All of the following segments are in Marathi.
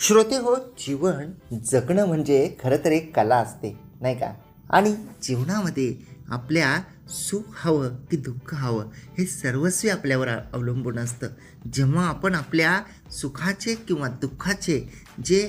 श्रोते हो जीवन जगणं म्हणजे खरं तर एक कला असते नाही का? आणि जीवनामध्ये आपल्या सुख हवं की दुःख हवं हे सर्वस्वी आपल्यावर अवलंबून असतं. जेव्हा आपण आपल्या सुखाचे किंवा दुःखाचे जे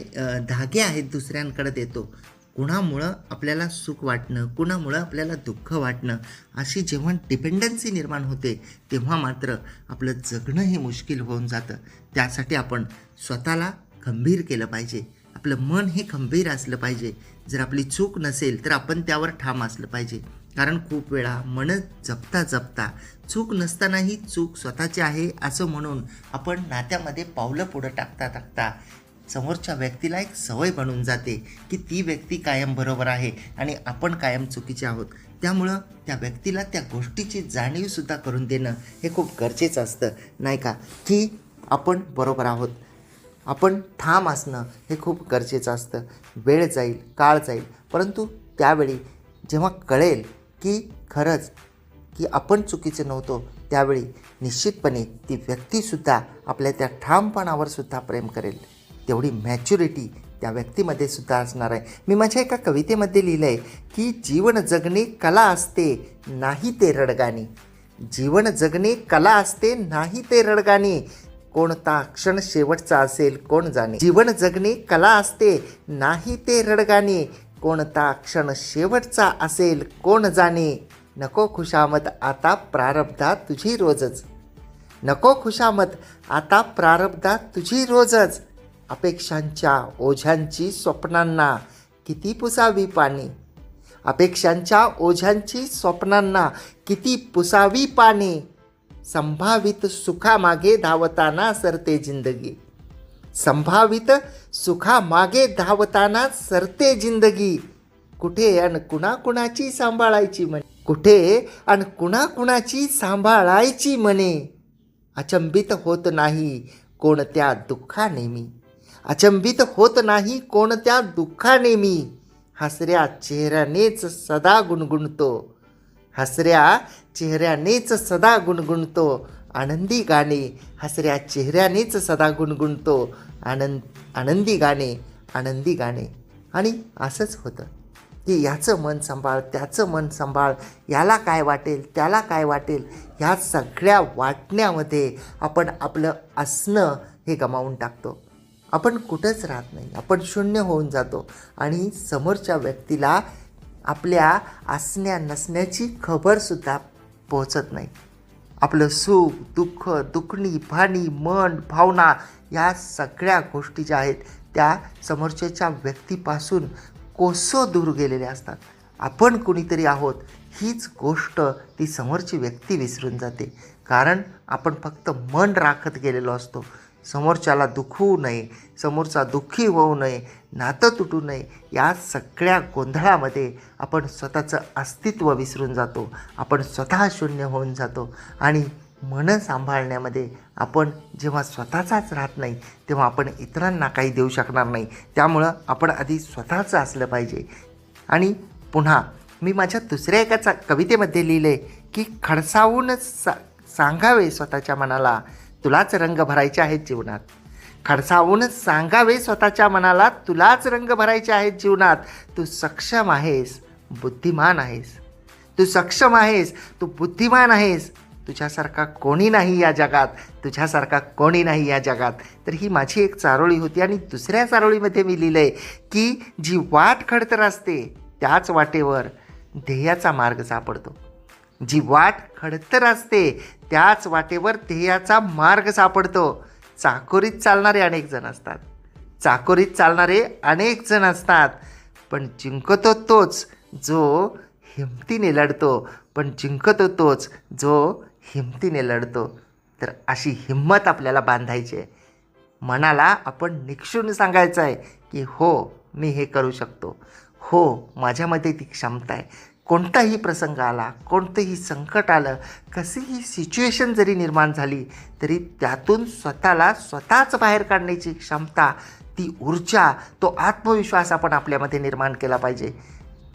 धागे आहेत दुसऱ्यांकडे देतो कुणामुळं आपल्याला सुख वाटणं कुणामुळं आपल्याला दुःख वाटणं अशी जेव्हा डिपेंडन्सी निर्माण होते तेव्हा मात्र आपलं जगणं हे मुश्किल होऊन जातं. त्यासाठी आपण स्वतःला खंबीर केलं पाहिजे. आपलं मन हे खंबीर असलं पाहिजे. जर आपली चूक नसेल तर आपण त्यावर ठाम असलं पाहिजे. कारण खूप वेळा मन जपता जपता चूक नसतानाही चूक स्वतःची आहे असं म्हणून आपण नात्यामध्ये पावलं पुढं टाकता टाकता समोरच्या व्यक्तीला एक सवय बनून जाते की ती व्यक्ती कायम बरोबर आहे आणि आपण कायम चुकीचे आहोत. त्यामुळं त्या व्यक्तीला त्या गोष्टीची जाणीवसुद्धा करून देणं हे खूप गरजेचं असतं. नाही का? की आपण बरोबर आहोत. आपण ठाम असणं हे खूप गरजेचं असतं. वेळ जाईल काळ जाईल. परंतु त्यावेळी जेव्हा कळेल की खरंच की आपण चुकीचे नव्हतो त्यावेळी निश्चितपणे ती व्यक्तीसुद्धा आपल्या त्या ठामपणावर सुद्धा प्रेम करेल. तेवढी मॅच्युरिटी त्या व्यक्तीमध्ये सुद्धा असणार आहे. मी माझ्या एका कवितेमध्ये लिहिलं आहे की जीवन जगणे कला असते नाही ते रडगाणी. जीवन जगणे कला असते नाही ते रडगाणी. कोणता क्षण शेवटचा असेल कोण जाणे? जीवन जगणे कला असते नाही ते रडगाणे. कोणता क्षण शेवटचा असेल कोण जाणे? नको खुशामत आता प्रारब्धात तुझी रोजच. नको खुशामत आता प्रारब्धात तुझी रोजच. अपेक्षांच्या ओझ्यांची स्वप्नांना किती पुसावी पाणी अपेक्षांच्या ओझ्यांची स्वप्नांना किती पुसावी पाणी संभावित सुखामागे धावताना सरते जिंदगी. संभावित सुखामागे धावताना सरते जिंदगी. कुठे आणि कुणाकुणाची सांभाळायची म्हणे? कुठे आणि कुणाकुणाची सांभाळायची म्हणे? अचंबित होत नाही कोणत्या दुःखानेमी. अचंबित होत नाही कोणत्या दुःखानेमी. हसऱ्या चेहऱ्यानेच सदा गुणगुणतो. हसऱ्या चेहऱ्यानेच सदा गुणगुणतो. आनंदी गाणे हसऱ्या चेहऱ्यानेच सदा गुणगुणतो. आनंद आनंदी गाणे आनंदी गाणे. आणि असंच होतं. की याचं मन सांभाळ त्याचं मन सांभाळ याला काय वाटेल त्याला काय वाटेल ह्या सगळ्या वाटण्यामध्ये आपण आपलं असणं हे गमावून टाकतो. आपण कुठंच राहत नाही. आपण शून्य होऊन जातो. आणि समोरच्या व्यक्तीला आपल्या असण्या नसण्याची खबरसुद्धा पोहोचत नाही. आपलं सुख दुःख दुखणी भाणी मन भावना या सगळ्या गोष्टी ज्या आहेत त्या समोरच्याच्या व्यक्तीपासून कोसो दूर गेलेल्या असतात. आपण कुणीतरी आहोत हीच गोष्ट ती समोरची व्यक्ती विसरून जाते. कारण आपण फक्त मन राखत गेलेलो असतो. समोरच्याला दुखवू नये समोरचा दुःखी होऊ नये नातं तुटू नये या सगळ्या गोंधळामध्ये आपण स्वतःचं अस्तित्व विसरून जातो. आपण स्वतः शून्य होऊन जातो आणि मन सांभाळण्यामध्ये आपण जेव्हा स्वतःचाच राहत नाही तेव्हा आपण इतरांना काही देऊ शकणार नाही. त्यामुळं आपण आधी स्वतःचं असलं पाहिजे. आणि पुन्हा मी माझ्या दुसऱ्या एका चा कवितेमध्ये लिहिले की खडसावूनच सा सांगावे स्वतःच्या मनाला. तुलाच रंग भरायचे आहेत जीवनात. खडसावून सांगावे स्वतःच्या मनाला तुलाच रंग भरायचे आहेत जीवनात. तू सक्षम आहेस बुद्धिमान आहेस. तू सक्षम आहेस तू बुद्धिमान आहेस. तुझ्यासारखा कोणी नाही या जगात. तुझ्यासारखा कोणी नाही या जगात. तर ही माझी एक चारोळी होती आणि दुसऱ्या चारोळीमध्ये मी लिहिलं आहे की जी वाट खडतर असते त्याच वाटेवर ध्येयाचा मार्ग सापडतो. जी वाट खडतर असते त्याच वाटेवर ध्येयाचा मार्ग सापडतो. चाकोरीत चालणारे अनेक जण असतात. चाकोरीत चालणारे अनेक जण असतात. पण जिंकतो तोच जो हिमतीने लढतो. पण जिंकतो तोच जो हिमतीने लढतो. तर अशी हिंमत आपल्याला बांधायची आहे. मनाला आपण निक्षून सांगायचं आहे की हो मी हे करू शकतो. हो माझ्यामध्ये ती क्षमता आहे. कोणताही प्रसंग आला कोणतंही संकट आलं कशीही सिच्युएशन जरी निर्माण झाली तरी त्यातून स्वतःला स्वतःच बाहेर काढण्याची क्षमता ती ऊर्जा तो आत्मविश्वास आपण आपल्यामध्ये निर्माण केला पाहिजे.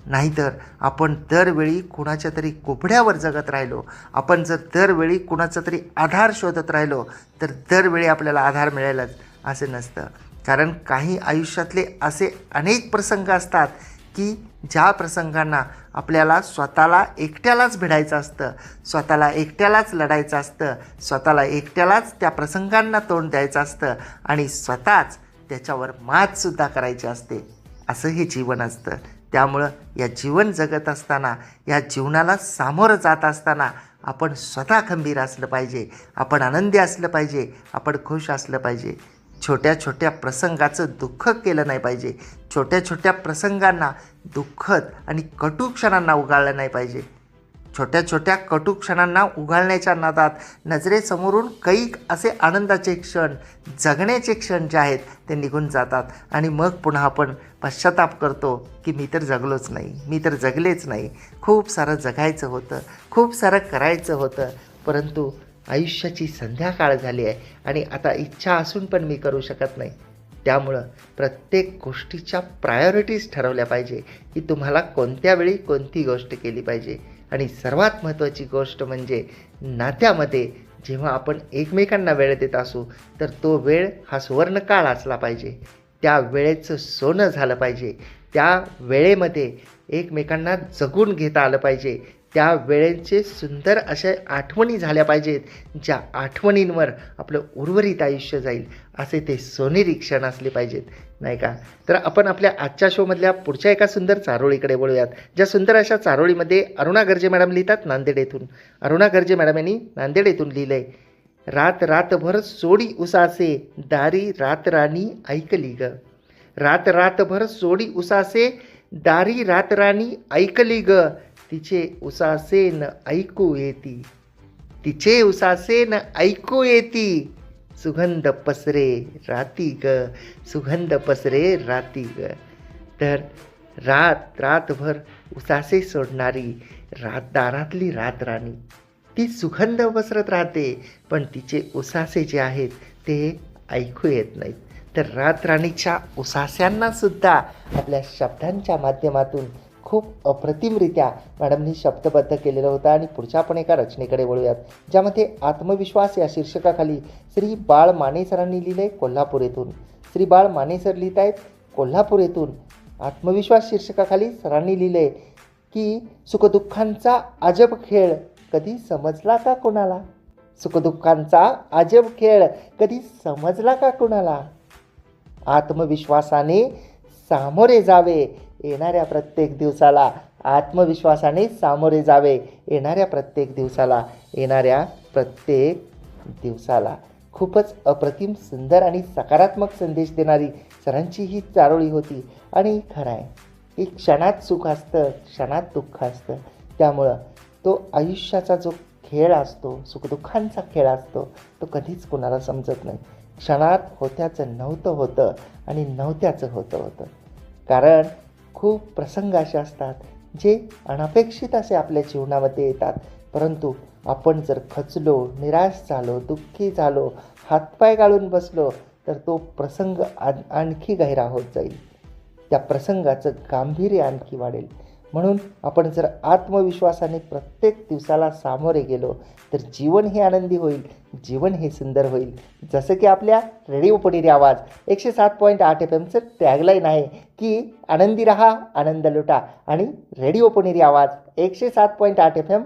नाहीतर आपण दरवेळी कुणाच्या तरी कोपड्यावर जगत राहिलो आपण जर दरवेळी कुणाचा तरी आधार शोधत राहिलो तर दरवेळी आपल्याला आधार मिळेलच असं नसतं. कारण काही आयुष्यातले असे अनेक प्रसंग असतात की ज्या प्रसंगांना आपल्याला स्वतःला एकट्यालाच भिडायचं असतं स्वतःला एकट्यालाच लढायचं असतं स्वतःला एकट्यालाच त्या प्रसंगांना तोंड द्यायचं असतं आणि स्वतःच त्याच्यावर मातसुद्धा करायची असते. असं हे जीवन असतं. त्यामुळं या जीवन जगत असताना या जीवनाला सामोरं जात असताना आपण स्वतः खंबीर असलं पाहिजे आपण आनंदी असलं पाहिजे आपण खुश असलं पाहिजे. छोट्या छोट्या प्रसंगाचं दुःख केलं नाही पाहिजे. छोट्या छोट्या प्रसंगांना दुःखद आणि कटू क्षणांना उगाळलं नाही पाहिजे. छोट्या छोट्या कटू क्षणांना उघाळण्याच्या नादात नजरेसमोरून कैक असे आनंदाचे क्षण जगण्याचे क्षण जे आहेत ते निघून जातात. आणि मग पुन्हा आपण पश्चाताप करतो की मी तर जगलोच नाही मी तर जगलेच नाही. खूप सारं जगायचं होतं खूप सारं करायचं होतं. परंतु आयुष्याची संध्याकाळ झाली आहे आणि आता इच्छा असून पण मी करू शकत नाही. त्यामुळं प्रत्येक गोष्टीच्या प्रायोरिटीज ठरवल्या पाहिजे की तुम्हाला कोणत्या वेळी कोणती गोष्ट केली पाहिजे. आणि सर्वात महत्त्वाची गोष्ट म्हणजे नात्यामध्ये जेव्हा आपण एकमेकांना वेळ देत असू तर तो वेळ हा सुवर्णकाळ असला पाहिजे. त्या वेळेचं सोनं झालं पाहिजे. त्या वेळेमध्ये एकमेकांना जगून घेता आलं पाहिजे. त्या वेळेचे सुंदर अशा आठवणी झाल्या पाहिजेत ज्या आठवणींवर आपलं उर्वरित आयुष्य जाईल असे ते सोनेरी क्षण असले पाहिजेत नाही का? तर आपण आपल्या आजच्या शोमधल्या पुढच्या एका सुंदर चारोळीकडे वळूयात ज्या सुंदर अशा चारोळीमध्ये अरुणा गर्जे मॅडम लिहितात नांदेड येथून अरुणा गर्जे मॅडम यांनी नांदेड येथून लिहिलं आहे रात रातभर सोडी उसासे दारी रातराणी ऐकली ग. रात रातभर सोडी उसासे दारी रात राणी ऐकली ग. तिचे उसासे न ऐकू येती. तिचे उसासे न ऐकू येती. सुगंध पसरे राती ग. सुगंध पसरे राती ग. तर रात रातभर उसासे सोडणारी रात दारातली रात राणी. ती सुगंध पसरत राहते पण तिचे उसासे जे आहेत ते ऐकू येत नाहीत. तर रातराणीच्या उसास्यांना सुद्धा आपल्या शब्दांच्या माध्यमातून खूप अप्रतिमरित्या मॅडमनी शब्दबद्ध केलेलं होतं आणि पुढच्या आपण एका रचनेकडे वळूयात ज्यामध्ये आत्मविश्वास या शीर्षकाखाली श्री बाळ माने सरांनी लिहिलं आहे कोल्हापूर येथून. श्री बाळ माने सर लिहित आहेत कोल्हापूर येथून. आत्मविश्वास शीर्षकाखाली सरांनी लिहिलं आहे की सुखदुःखांचा अजब खेळ कधी समजला का कोणाला? सुखदुःखांचा अजब खेळ कधी समजला का कोणाला? आत्मविश्वासाने सामोरे जावे येणाऱ्या प्रत्येक दिवसाला आत्मविश्वासाने सामोरे जावे. येणाऱ्या प्रत्येक दिवसाला येणाऱ्या प्रत्येक दिवसाला खूपच अप्रतिम सुंदर आणि सकारात्मक संदेश देणारी सरांची ही चारोळी होती. आणि खरं आहे की क्षणात सुख असतं क्षणात दुःख असतं. त्यामुळं तो आयुष्याचा जो खेळ असतो सुखदुःखांचा खेळ असतो तो कधीच कोणाला समजत नाही. क्षणात होत्याचं नव्हतं होतं आणि नव्हत्याचं होतं होतं. कारण खूप प्रसंग असे असतात जे अनपेक्षित असे आपल्या जीवनामध्ये येतात. परंतु आपण जर खचलो निराश झालो दुःखी झालो हातपाय गाळून बसलो तर तो प्रसंग आण आणखी गहिरा होत जाईल. त्या प्रसंगाचं गांभीर्य आणखी वाढेल. म्हणून आपण जर आत्मविश्वासाने प्रत्येक दिवसाला सामोरे गेलो तर जीवन हे आनंदी होईल जीवन हे सुंदर होईल. जसं की आपल्या रेडिओ पुणेरी आवाज एकशे सात पॉईंट आठ एफ एमचं टॅगलाईन आहे की आनंदी रहा आनंद लुटा. आणि रेडिओ पुणेरी आवाज एकशे सात पॉईंट आठ एफ एम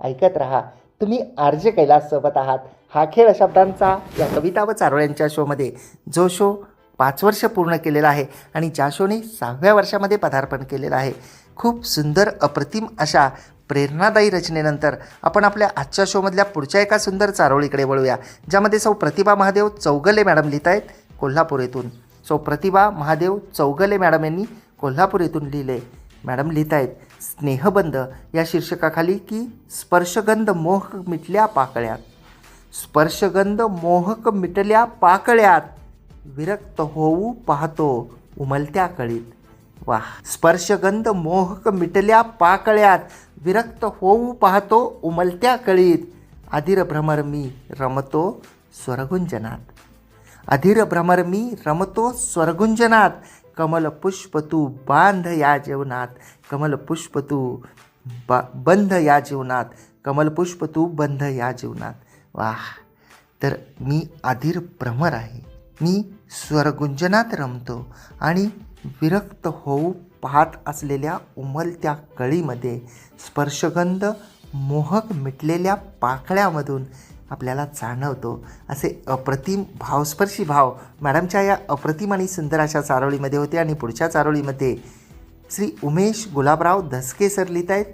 ऐकत राहा. तुम्ही आर जे कैलास सोबत आहात. हा खेळ शब्दांचा या कविता व चारोळ्यांच्या शोमध्ये जो शो पाच वर्ष पूर्ण केलेला आहे आणि ज्या शोने सहाव्या वर्षामध्ये पदार्पण केलेलं आहे. खूप सुंदर अप्रतिम अशा प्रेरणादायी रचनेनंतर आपण आपल्या आजच्या शोमधल्या पुढच्या एका सुंदर चारोळीकडे वळूया ज्यामध्ये सौ प्रतिभा महादेव चौगले मॅडम लिहित आहेत कोल्हापूर येथून. सौ प्रतिभा महादेव चौगले मॅडम यांनी कोल्हापूर येथून लिहिले. मॅडम लिहित आहेत स्नेहबंध या शीर्षकाखाली की स्पर्शगंध मोहक मिटल्या पाकळ्यात. स्पर्शगंध मोहक मिटल्या पाकळ्यात. विरक्त होऊ पाहतो उमलत्या कळीत. वा. स्पर्शगंध मोहक मिटल्या पाकळ्यात विरक्त होऊ पाहतो उमलत्या कळीत. अधीर भ्रमर मी रमतो स्वरगुंजनात. अधीर भ्रमर मी रमतो स्वरगुंजनात. कमल पुष्प तू बांध या जीवनात. कमल पुष्प तू बा बंध या जीवनात. कमल पुष्प तू बंध या जीवनात. वाह तर मी अधीर भ्रमर आहे. मी स्वरगुंजनात रमतो आणि विरक्त होऊ पाहत असलेल्या उमलत्या कळीमध्ये स्पर्शगंध मोहक मिटलेल्या पाकळ्यामधून आपल्याला जाणवतो. असे अप्रतिम भावस्पर्शी भाव मॅडमच्या या अप्रतिम आणि सुंदर अशा चारोळीमध्ये होते आणि पुढच्या चारोळीमध्ये श्री उमेश गुलाबराव धसके सर लिहित आहेत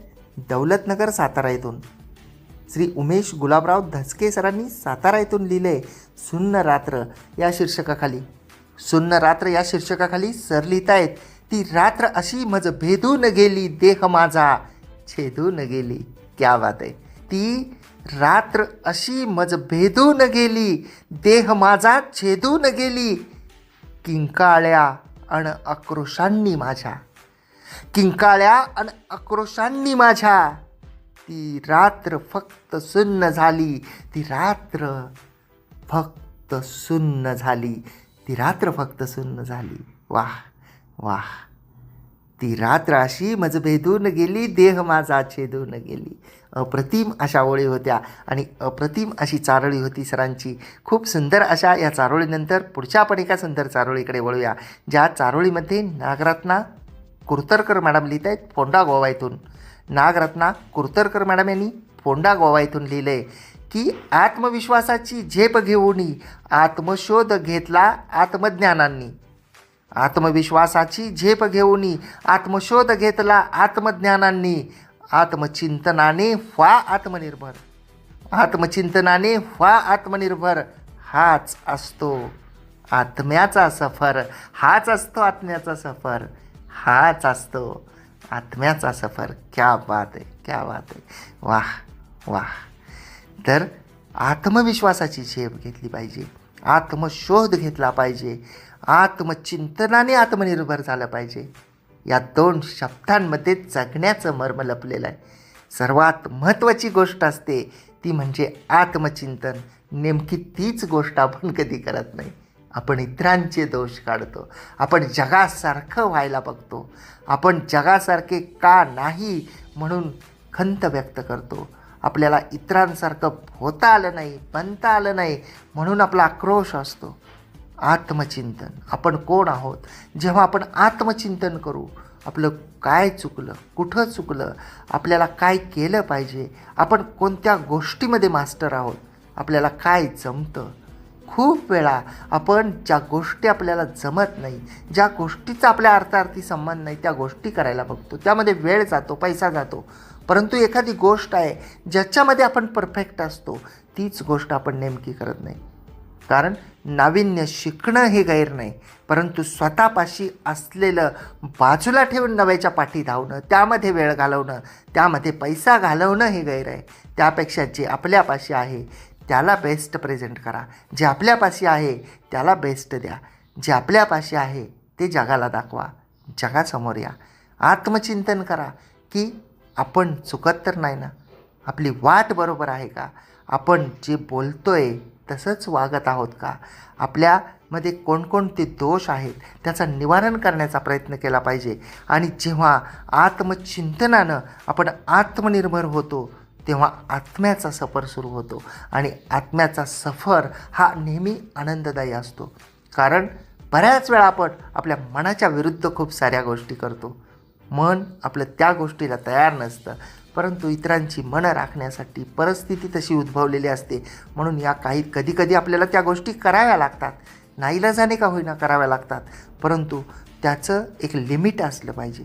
दौलतनगर सातारा येथून. श्री उमेश गुलाबराव धसके सरांनी सातारा येथून लिहिले सुन्न रात्र या शीर्षकाखाली. सुन्न रात्र या शीर्षकाखाली सर आहेत. ती रात्र अशी मज भेदून गेली देह माझा छेदून गेली. क्या बात आहे. ती रात्र अशी मज भेदून गेली देह माझा छेदून गेली. किंकाळ्या अण आक्रोशांनी माझ्या. किंकाळ्या अन आक्रोशांनी माझ्या. ती रात्र फक्त सुन्न झाली ती रात्र फक्त सुन्न झाली. ती रात्र फक्त सुन्न झाली. वाह वाह. ती रात्र अशी मज भेदून गेली देह माझा छेदून गेली. अप्रतिम अशा ओळी होत्या आणि अप्रतिम अशी चारोळी होती सरांची. खूप सुंदर अशा या चारोळीनंतर पुढच्या आपण एका सुंदर चारोळीकडे वळूया ज्या चारोळीमध्ये नागरत्ना कुर्तरकर मॅडम लिहित आहेत फोंडा गोवा येथून नागरत्ना कुर्तरकर मॅडम यांनी फोंडा गोवा येथून लिहिलं. आहे की आत्मविश्वासाची झेप घेऊन आत्मशोध घेतला आत्मज्ञानांनी. आत्मविश्वासाची झेप घेऊन आत्मशोध घेतला आत्मज्ञानांनी. आत्मचिंतनाने व्हा आत्मनिर्भर. आत्मचिंतनाने व्हा आत्मनिर्भर. हाच असतो आत्म्याचा सफर. हाच असतो आत्म्याचा सफर. हाच असतो आत्म्याचा सफर. क्या बात आहे क्या बात आहे. वाह वाह. तर आत्मविश्वासाची झेप घेतली पाहिजे. आत्मशोध घेतला पाहिजे. आत्मचिंतनाने आत्मनिर्भर झालं पाहिजे. या दोन शब्दांमध्ये जगण्याचं मर्म लपलेलं आहे. सर्वात महत्त्वाची गोष्ट असते ती म्हणजे आत्मचिंतन. नेमकी तीच गोष्ट आपण कधी करत नाही. आपण इतरांचे दोष काढतो. आपण जगासारखं व्हायला बघतो. आपण जगासारखे का नाही म्हणून खंत व्यक्त करतो. आपल्याला इतरांसारखं होता आलं नाही बनता आलं नाही म्हणून आपला आक्रोश असतो. आत्मचिंतन. आपण कोण आहोत? जेव्हा आपण आत्मचिंतन करू आपलं काय चुकलं कुठं चुकलं आपल्याला काय केलं पाहिजे आपण कोणत्या गोष्टीमध्ये मास्टर आहोत आपल्याला काय जमतं? खूप वेळा आपण ज्या गोष्टी आपल्याला जमत नाही ज्या गोष्टीचा आपल्या अर्थार्थी संबंध नाही त्या गोष्टी करायला बघतो. त्यामध्ये वेळ जातो पैसा जातो. परंतु एखादी गोष्ट आहे ज्याच्यामध्ये आपण परफेक्ट असतो तीच गोष्ट आपण नेमकी करत नाही. कारण नाविन्य शिकणं हे गैर नाही परंतु स्वतःपाशी असलेलं बाजूला ठेवून नव्याच्या पाठी धावणं त्यामध्ये वेळ घालवणं त्यामध्ये पैसा घालवणं हे गैर आहे. त्यापेक्षा जे आपल्यापाशी आहे त्याला बेस्ट प्रेझेंट करा. जे आपल्यापाशी आहे त्याला बेस्ट द्या. जे आपल्यापाशी आहे ते जगाला दाखवा. जगासमोर या. आत्मचिंतन करा की आपण चुकत तर नाही ना? आपली वाट बरोबर आहे का? आपण जे बोलतो आहे तसंच वागत आहोत का? आपल्यामध्ये कोणकोणते दोष आहेत? त्याचं निवारण करण्याचा प्रयत्न केला पाहिजे. आणि जेव्हा आत्मचिंतनानं आपण आत्मनिर्भर होतो तेव्हा आत्म्याचा सफर सुरू होतो. आणि आत्म्याचा सफर हा नेहमी आनंददायी असतो. कारण बऱ्याच वेळा आपण आपल्या मनाच्या विरुद्ध खूप साऱ्या गोष्टी करतो. मन आपलं त्या गोष्टीला तयार नसतं. परंतु इतरांची मनं राखण्यासाठी परिस्थिती तशी उद्भवलेली असते. म्हणून या काही कधीकधी आपल्याला त्या गोष्टी कराव्या लागतात. नाईलाजाने का होईना कराव्या लागतात. परंतु त्याचं एक लिमिट असलं पाहिजे.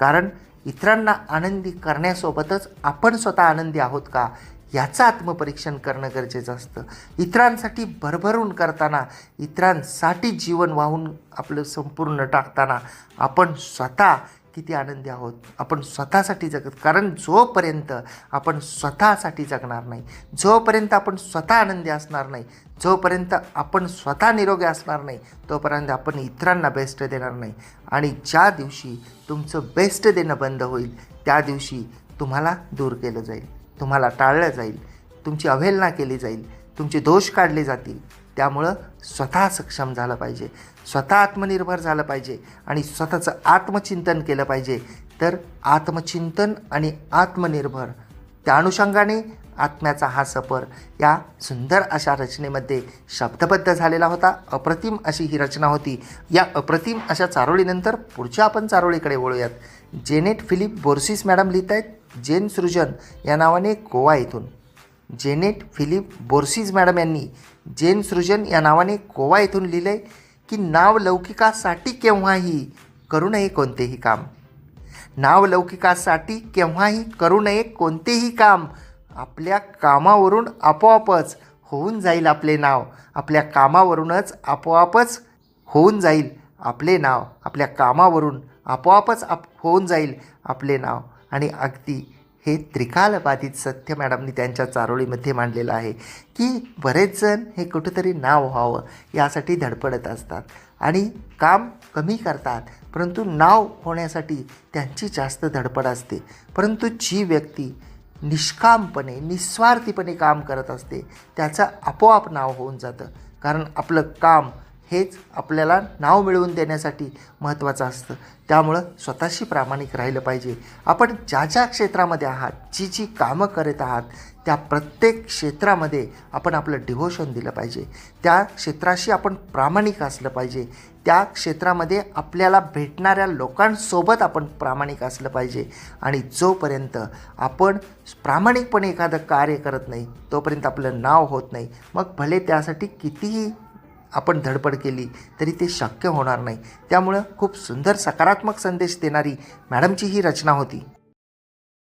कारण इतरांना आनंदी करण्यासोबतच आपण स्वतः आनंदी आहोत का? याचं आत्मपरीक्षण करणं गरजेचं असतं. इतरांसाठी भरभरून करताना इतरांसाठी जीवन वाहून आपलं संपूर्ण टाकताना आपण स्वतः किती आनंदी आहोत. आपण स्वतःसाठी जगत कारण जोपर्यंत आपण स्वतःसाठी जगणार नाही जोपर्यंत आपण स्वतः आनंदी असणार नाही जोपर्यंत आपण स्वतः निरोगी असणार नाही तोपर्यंत आपण इतरांना बेस्ट देणार नाही. आणि ज्या दिवशी तुमचं बेस्ट देणं बंद होईल त्या दिवशी तुम्हाला दूर केलं जाईल तुम्हाला टाळलं जाईल तुमची अवहेलना केली जाईल तुमचे दोष काढले जातील. त्यामुळं स्वतः सक्षम झालं पाहिजे. स्वतः आत्मनिर्भर झालं पाहिजे आणि स्वतःचं आत्मचिंतन केलं पाहिजे. तर आत्मचिंतन आणि आत्मनिर्भर त्या अनुषंगाने आत्म्याचा हा सफर या सुंदर अशा रचनेमध्ये शब्दबद्ध झालेला होता. अप्रतिम अशी ही रचना होती. या अप्रतिम अशा चारोळीनंतर पुढच्या आपण चारोळीकडे वळूयात. जेनेट फिलिप बोर्सिस मॅडम लिहित आहेत जेन सृजन या नावाने गोवा येथून. जेनेट फिलिप बोर्सिस मॅडम यांनी जेन सृजन या नावाने गोवा येथून लिहिले की नाव लौकिकासाठी केव्हाही करू नये कोणतेही काम. नाव लौकिकासाठी केव्हाही करू नये कोणतेही काम. आपल्या कामावरून आपोआपच होऊन जाईल आपले नाव. आपल्या कामावरूनच आपोआपच होऊन जाईल आपले नाव. आपल्या कामावरून आपोआपच आप होऊन जाईल आपले नाव. आणि अगदी हे त्रिकालबाधित सत्य मॅडमनी त्यांच्या चारोळीमध्ये मांडलेलं आहे की बरेच जण हे कुठंतरी नाव व्हावं यासाठी धडपडत असतात आणि काम कमी करतात परंतु नाव होण्यासाठी त्यांची जास्त धडपड असते. परंतु जी व्यक्ती निष्कामपणे निस्वार्थीपणे काम करत असते त्याचं आपोआप नाव होऊन जातं. कारण आपलं काम हेच आपल्याला नाव मिळवून देण्यासाठी महत्त्वाचं असतं. त्यामुळं स्वतःशी प्रामाणिक राहिलं पाहिजे. आपण ज्या ज्या क्षेत्रामध्ये आहात जी जी कामं करत आहात त्या प्रत्येक क्षेत्रामध्ये आपण आपलं डिव्होशन दिलं पाहिजे. त्या क्षेत्राशी आपण प्रामाणिक असलं पाहिजे. त्या क्षेत्रामध्ये आपल्याला भेटणाऱ्या लोकांसोबत आपण प्रामाणिक असलं पाहिजे. आणि जोपर्यंत आपण प्रामाणिकपणे एखादं कार्य करत नाही तोपर्यंत आपलं नाव होत नाही. मग भले त्यासाठी कितीही आपण धडपड केली तरी ते शक्य होणार नाही. त्यामुळं खूप सुंदर सकारात्मक संदेश देणारी मॅडमची ही रचना होती.